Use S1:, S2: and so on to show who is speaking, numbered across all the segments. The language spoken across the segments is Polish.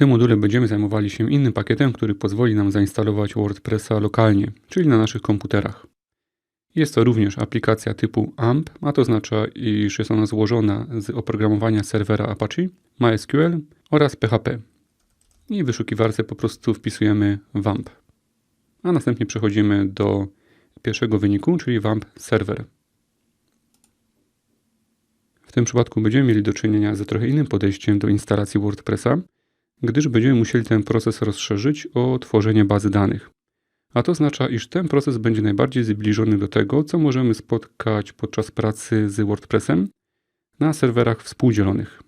S1: tym module będziemy zajmowali się innym pakietem, który pozwoli nam zainstalować WordPressa lokalnie, czyli na naszych komputerach. Jest to również aplikacja typu AMP, a to oznacza, iż jest ona złożona z oprogramowania serwera Apache, MySQL oraz PHP. I w wyszukiwarce po prostu wpisujemy WAMP. A następnie przechodzimy do pierwszego wyniku, czyli WAMP Server. W tym przypadku będziemy mieli do czynienia ze trochę innym podejściem do instalacji WordPressa, gdyż będziemy musieli ten proces rozszerzyć o tworzenie bazy danych. A to oznacza, iż ten proces będzie najbardziej zbliżony do tego, co możemy spotkać podczas pracy z WordPressem na serwerach współdzielonych.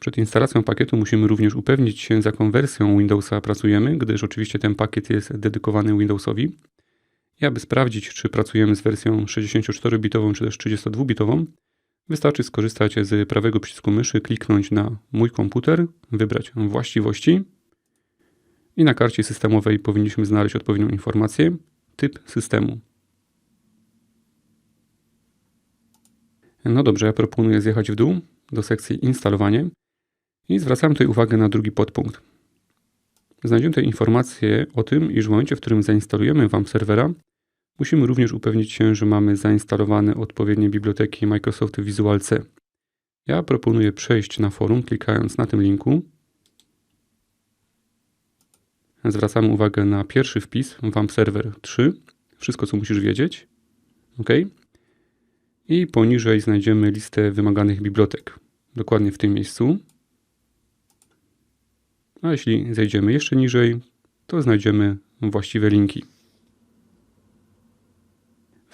S1: Przed instalacją pakietu musimy również upewnić się, z jaką wersją Windowsa pracujemy, gdyż oczywiście ten pakiet jest dedykowany Windowsowi. I aby sprawdzić, czy pracujemy z wersją 64-bitową czy też 32-bitową, wystarczy skorzystać z prawego przycisku myszy, kliknąć na Mój komputer, wybrać Właściwości i na karcie systemowej powinniśmy znaleźć odpowiednią informację, typ systemu. No dobrze, ja proponuję zjechać w dół do sekcji instalowanie i zwracam tutaj uwagę na drugi podpunkt. Znajdziemy tutaj informację o tym, iż w momencie, w którym zainstalujemy Wam serwera, musimy również upewnić się, że mamy zainstalowane odpowiednie biblioteki Microsoft Visual C. Ja proponuję przejść na forum, klikając na tym linku. Zwracamy uwagę na pierwszy wpis, WAMP Server 3, wszystko co musisz wiedzieć. OK. I poniżej znajdziemy listę wymaganych bibliotek, dokładnie w tym miejscu. A jeśli zejdziemy jeszcze niżej, to znajdziemy właściwe linki.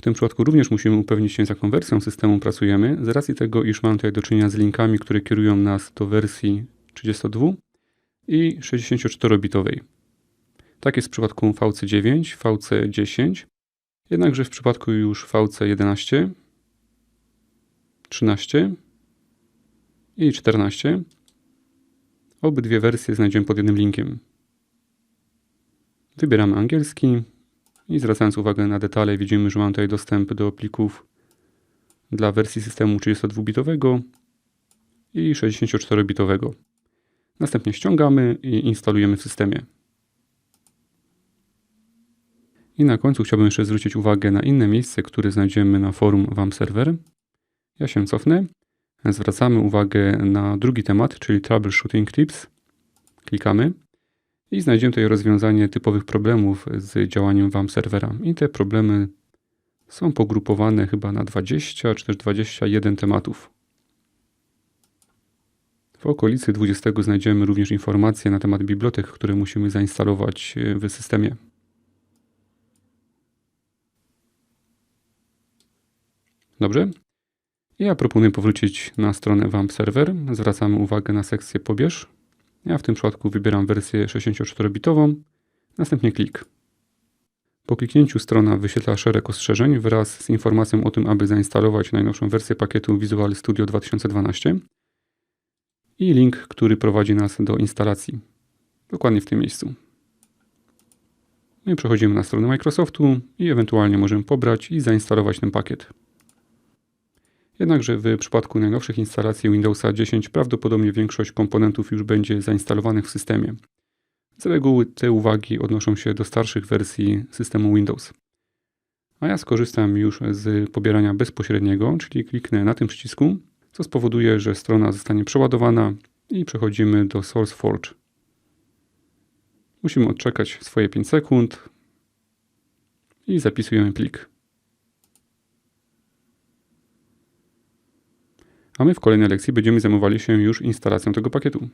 S1: Tym przypadku również musimy upewnić się, z jaką wersją systemu pracujemy, z racji tego, iż mamy tutaj do czynienia z linkami, które kierują nas do wersji 32 i 64-bitowej. Tak jest w przypadku VC9, VC10, jednakże w przypadku już VC11, 13 i 14 Obydwie wersje znajdziemy pod jednym linkiem. Wybieramy angielski i zwracając uwagę na detale widzimy, że mam tutaj dostęp do plików dla wersji systemu 32-bitowego i 64-bitowego. Następnie ściągamy i instalujemy w systemie. I na końcu chciałbym jeszcze zwrócić uwagę na inne miejsce, które znajdziemy na forum WAM Server. Ja się cofnę zwracamy uwagę na drugi temat, czyli Troubleshooting Tips. Klikamy i znajdziemy tutaj rozwiązanie typowych problemów z działaniem WAM serwera. I te problemy są pogrupowane chyba na 20 czy też 21 tematów. W okolicy 20 znajdziemy również informacje na temat bibliotek, które musimy zainstalować w systemie. Dobrze, ja proponuję powrócić na stronę WAMP Server. Zwracamy uwagę na sekcję pobierz. Ja w tym przypadku wybieram wersję 64-bitową, następnie klik. Po kliknięciu strona wyświetla szereg ostrzeżeń wraz z informacją o tym, aby zainstalować najnowszą wersję pakietu Visual Studio 2012 i link, który prowadzi nas do instalacji. Dokładnie w tym miejscu. No i przechodzimy na stronę Microsoftu i ewentualnie możemy pobrać i zainstalować ten pakiet. Jednakże w przypadku najnowszych instalacji Windowsa 10 prawdopodobnie większość komponentów już będzie zainstalowanych w systemie. Z reguły te uwagi odnoszą się do starszych wersji systemu Windows. A ja skorzystam już z pobierania bezpośredniego, czyli kliknę na tym przycisku, co spowoduje, że strona zostanie przeładowana i przechodzimy do SourceForge. Musimy odczekać swoje 5 sekund i zapisujemy plik. A my w kolejnej lekcji będziemy zajmowali się już instalacją tego pakietu.